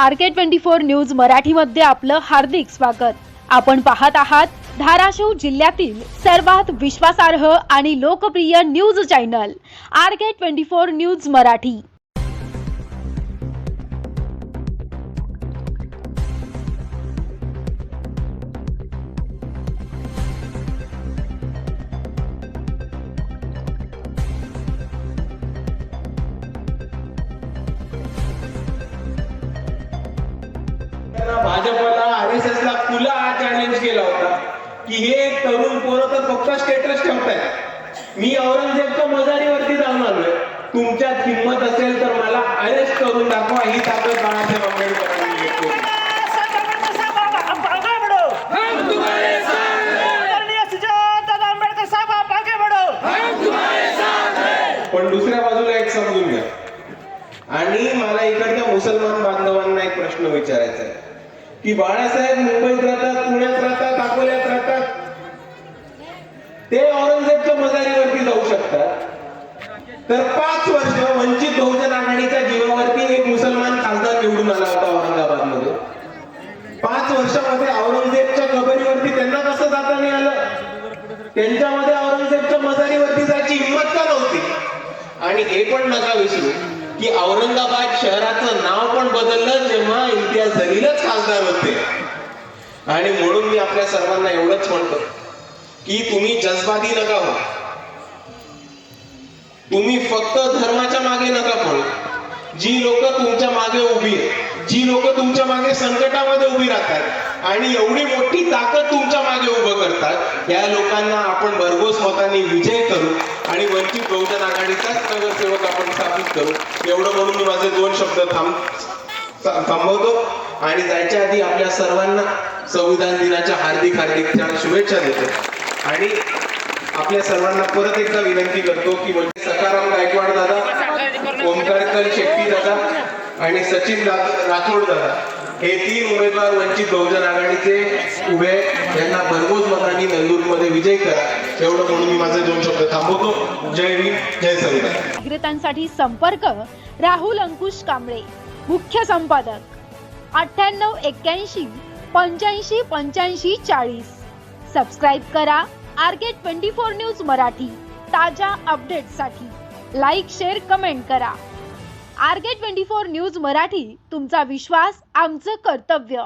R K twenty four news मराठीमध्ये आपलं हार्दिक स्वागत. आपण पाहत आहात धाराशिव जिल्ह्यातील सर्वात विश्वासार्ह आणि लोकप्रिय news channel R K twenty four news Marathi. संदेश गेला होता की हे तरुण पोरं तर फक्त स्टेटस ठेवतायत मी औरंगजेबच्या मजारीवरती जाऊन आलोय तुमच्यात हिंमत असेल तर मला अरेस्ट करून दाखवा ही ताकद बाळासाहेब आंबेडकरांनी घेतली. पण दुसऱ्या बाजूला एक समजून घ्या. आणि मला इकडच्या मुसलमान बांधवांना एक प्रश्न विचारायचा आहे. की बाळासाहेब मुंबईत राहतात पुण्यात राहतात अकोल्यात राहतात. ते औरंगजेबच्या मजारीवरती जाऊ शकतात. तर पाच वर्ष वंचित बहुजन आघाडीच्या जीवावरती एक मुसलमान खासदार निवडून आला होता औरंगाबादमध्ये पाच वर्षामध्ये औरंगजेबच्या कबरीवरती त्यांना कसं जाता नाही आलं त्यांच्यामध्ये औरंगजेबच्या मजारीवरती जायची हिंमत का नव्हती? आणि हे पण नका विसरू की औरंगाबाद शहराचं नाव पण बदललं जेव्हा इम्तियाज जलीलच खासदार होते. आणि म्हणून मी आपल्या सर्वांना एवढंच म्हणतो की तुम्ही जज्बाती नका हो तुम्ही फक्त धर्माच्या मागे नका पडू. जी लोक तुमच्या मागे उभी जी लोक तुमच्या मागे संकटामध्ये उभी राहतात आणि एवढी मोठी ताकद या लोकांना आपण भरघोस मतांनी विजय करू आणि वंचित बहुजन आघाडीचाच नगरसेवक आपण स्थापित करू. एवढं म्हणून मी माझे दोन शब्द थांब थांबवतो. आणि जायच्या आधी आपल्या सर्वांना संविधान दिनाच्या हार्दिक हार्दिक शुभेच्छा देतो. आणि आपल्या सर्वांना परत एकदा विनंती करतो की म्हणजे सकाराम गायकवाड दादा ओमकारकर शेट्टी दादा आणि सचिन राठोड दादा. हे तीन उमेदवार वंचित बहुजन आघाडीचे उभे यांना भरघोस मतांनी नंदूरमध्ये विजय करा. एवढं म्हणून मी माझे दोन शब्द थांबवतो. जय भीम जय संविधान नागरिकांसाठी संपर्क राहुल अंकुश कांबळे मुख्य संपादक अठ्ठ्याण्णव एक्क्याऐंशी पंच्याऐंशी पंच्याऐंशी चाळीस. सबस्क्राईब करा. R K twenty four news Marathi ताज्या अपडेट्ससाठी लाईक शेअर कमेंट करा. R K twenty four news Marathi तुमचा विश्वास आमचं कर्तव्य.